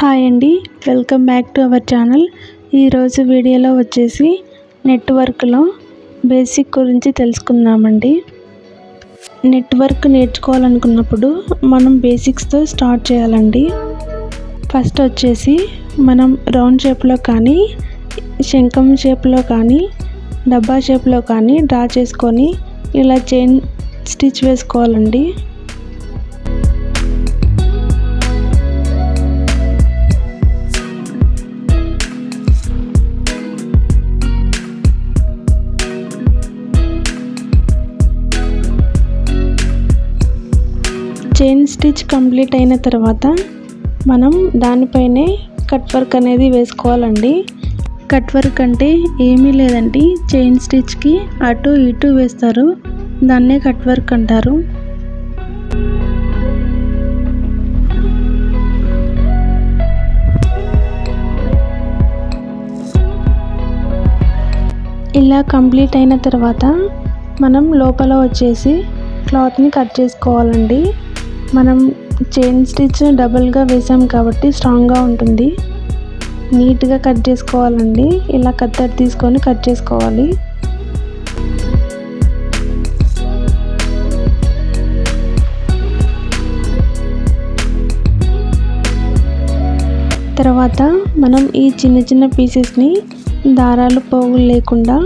Hi అండి. Welcome back to our channel. ఈరోజు వీడియోలో వచ్చేసి నెట్వర్క్లో బేసిక్ గురించి తెలుసుకుందామండి. నెట్వర్క్ నేర్చుకోవాలనుకున్నప్పుడు మనం బేసిక్స్తో స్టార్ట్ చేయాలండి. ఫస్ట్ వచ్చేసి మనం రౌండ్ షేప్లో కానీ శంఖం షేప్లో కానీ డబ్బా షేప్లో కానీ డ్రా చేసుకొని ఇలా చైన్ స్టిచ్ వేసుకోవాలండి. చైన్ స్టిచ్ కంప్లీట్ అయిన తర్వాత మనం దానిపైనే కట్ వర్క్ అనేది వేసుకోవాలండి. కట్ వర్క్ అంటే ఏమీ లేదండి. చైన్ స్టిచ్కి అటు ఇటు వేస్తారు. దాన్నే కట్ వర్క్ అంటారు. ఇలా కంప్లీట్ అయిన తర్వాత మనం లోపల వచ్చేసి క్లాత్ని కట్ చేసుకోవాలండి. మనం చైన్ స్టిచ్ డబుల్గా వేసాం కాబట్టి స్ట్రాంగ్గా ఉంటుంది. నీట్గా కట్ చేసుకోవాలండి. ఇలా కత్తెర తీసుకొని కట్ చేసుకోవాలి. తర్వాత మనం ఈ చిన్న చిన్న పీసెస్ని దారాలు పోగులు లేకుండా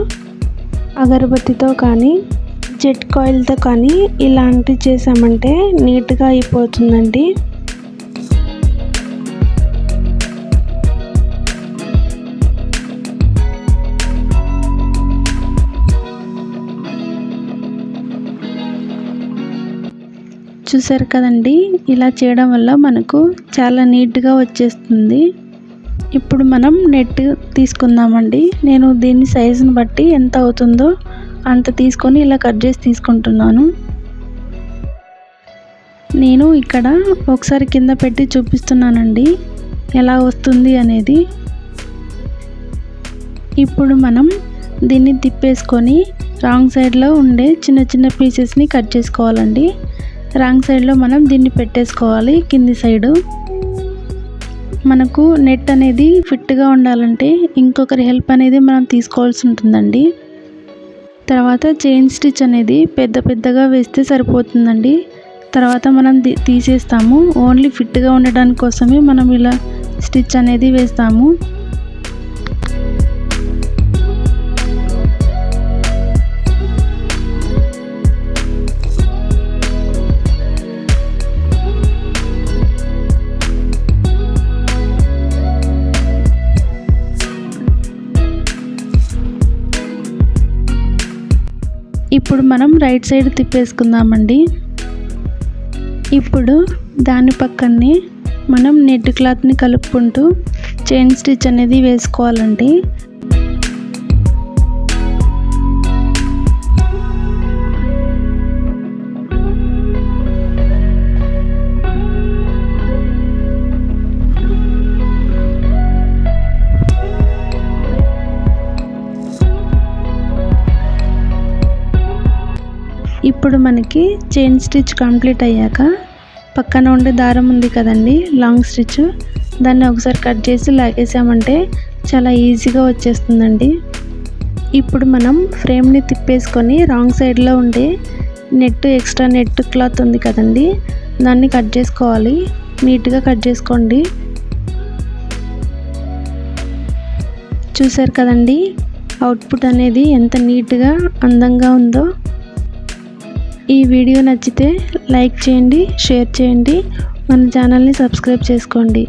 అగరబత్తితో కానీ జెట్ కాయిల్తో కానీ ఇలాంటివి చేసామంటే నీట్గా అయిపోతుందండి. చూసారు కదండి ఇలా చేయడం వల్ల మనకు చాలా నీట్గా వచ్చేస్తుంది. ఇప్పుడు మనం నెట్ తీసుకుందామండి. నేను దీని సైజుని బట్టి ఎంత అవుతుందో అంత తీసుకొని ఇలా కట్ చేసి తీసుకుంటున్నాను. నేను ఇక్కడ ఒకసారి కింద పెట్టి చూపిస్తున్నానండి. ఎలా వస్తుంది అనేది. ఇప్పుడు మనం దీన్ని తిప్పేసుకొని రాంగ్ సైడ్లో ఉండే చిన్న చిన్న పీసెస్ని కట్ చేసుకోవాలండి. రాంగ్ సైడ్లో మనం దీన్ని పెట్టేసుకోవాలి కింది సైడు. మనకు నెట్ అనేది ఫిట్గా ఉండాలంటే ఇంకొకరి హెల్ప్ అనేది మనం తీసుకోవాల్సి ఉంటుందండి. తర్వాత చైన్ స్టిచ్ అనేది పెద్ద పెద్దగా వేస్తే సరిపోతుందండి. తర్వాత మనం తీసేస్తాము. ఓన్లీ ఫిట్గా ఉండడానికి కోసమే మనం ఇలా స్టిచ్ అనేది వేస్తాము. ఇప్పుడు మనం రైట్ సైడ్ తిప్పేసుకుందామండి. ఇప్పుడు దాని పక్కనే మనం నెట్ క్లాత్ని కలుపుకుంటూ చైన్ స్టిచ్ అనేది వేసుకోవాలండి. ఇప్పుడు మనకి చైన్ స్టిచ్ కంప్లీట్ అయ్యాక పక్కన ఉండే దారం ఉంది కదండి లాంగ్ స్టిచ్ దాన్ని ఒకసారి కట్ చేసి లాగేసామంటే చాలా ఈజీగా వచ్చేస్తుందండి. ఇప్పుడు మనం ఫ్రేమ్ని తిప్పేసుకొని రాంగ్ సైడ్లో ఉండే నెట్ ఎక్స్ట్రా నెట్ క్లాత్ ఉంది కదండి దాన్ని కట్ చేసుకోవాలి. నీట్గా కట్ చేసుకోండి. చూసారు కదండి అవుట్పుట్ అనేది ఎంత నీట్గా అందంగా ఉందో ఈ వీడియో నచ్చితే లైక్ చేయండి షేర్ చేయండి మన ఛానల్ని సబ్స్క్రైబ్ చేసుకోండి.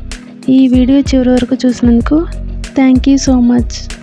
ఈ వీడియో చివరి వరకు చూసినందుకు థ్యాంక్ యూ సో మచ్.